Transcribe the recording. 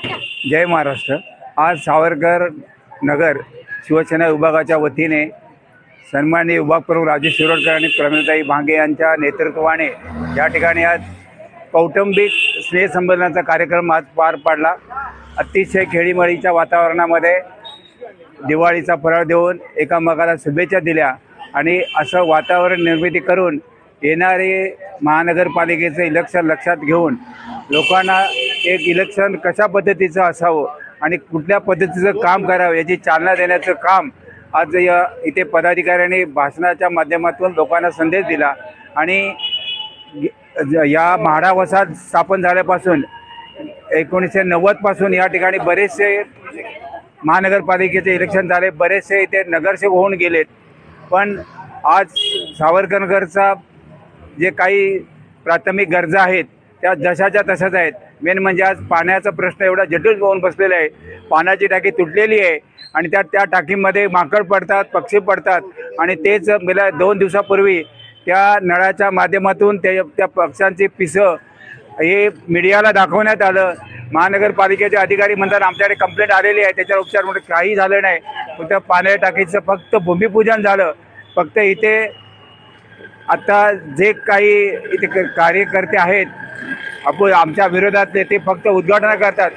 जय महाराष्ट्र. आज सावरकर नगर शिवसेना विभागाच्या वतीने सन्माननीय विभाग प्रमुख राजेश शिरोडकर आणि प्रमिताई भांगे यांच्या नेतृत्वाने या ठिकाणी आज कौटुंबिक स्नेहसंमेलनाचा कार्यक्रम आज पार पाडला. अतिशय खेळीमेळीच्या वातावरणामध्ये दिवाळीचा फराळ देऊन एकामेकाला शुभेच्छा दिल्या आणि असं वातावरण निर्मिती करून येणारे महानगरपालिकेचं इलेक्शन लक्षात घेऊन लोकांना एक इलेक्शन कशा पद्धतीचं असावं आणि कुठल्या पद्धतीचं काम करावं याची चालना देण्याचं काम आज या इथे पदाधिकाऱ्यांनी भाषणाच्या माध्यमातून लोकांना संदेश दिला. आणि या म्हाडा वसाहत स्थापन झाल्यापासून एकोणीसशे नव्वदपासून या ठिकाणी बरेचसे महानगरपालिकेचे इलेक्शन झाले बरेचसे इथे नगरसेवक होऊन गेलेत. पण आज सावरकरनगरचा जे काही प्राथमिक गरजा आहेत त्या जशाच्या तशाच आहेत. मेन म्हणजे आज पाण्याचा प्रश्न एवढा जटिल होऊन बसलेला आहे. पाण्याची टाकी तुटलेली आहे आणि त्या त्या टाकीमध्ये माकड पडतात पक्षी पडतात आणि तेच गेल्या दोन दिवसापूर्वी त्या नळाच्या माध्यमातून ते त्या पक्ष्यांची पिसं हे मीडियाला दाखवण्यात आलं. महानगरपालिकेचे अधिकारी म्हणतात आमच्याकडे कंप्लेंट आलेली आहे. त्याच्यावर उपचार म्हणून काही झालं नाही. फक्त पाण्या टाकीचं फक्त भूमिपूजन झालं. फक्त इथे आता जे काही इथे क- कार्यकर्ते आहेत आपण आमच्या विरोधातले ते फक्त उद्घाटन करतात.